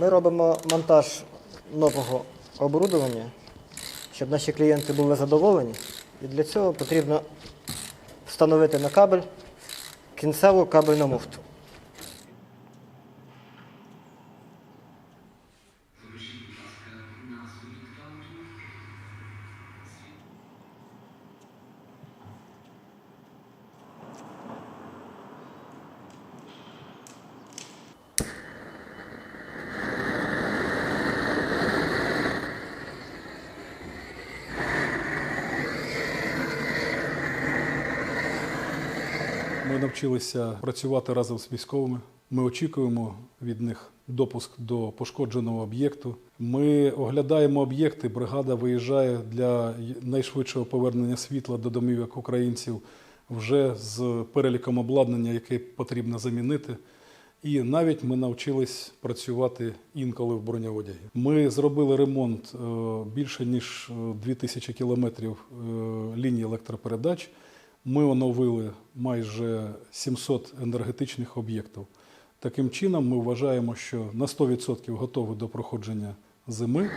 Ми робимо монтаж нового оборудовання, щоб наші клієнти були задоволені. І для цього потрібно встановити на кабель кінцеву кабельну муфту. Ми навчилися працювати разом з військовими. Ми очікуємо від них допуск до пошкодженого об'єкту. Ми оглядаємо об'єкти. Бригада виїжджає для найшвидшого повернення світла до домівок українців вже з переліком обладнання, яке потрібно замінити. І навіть ми навчились працювати інколи в бронеодягі. Ми зробили ремонт е, більше ніж е, 2000 кілометрів е, лінії електропередач. Ми оновили майже 700 енергетичних об'єктів. Таким чином, ми вважаємо, що на 100% готові до проходження зими.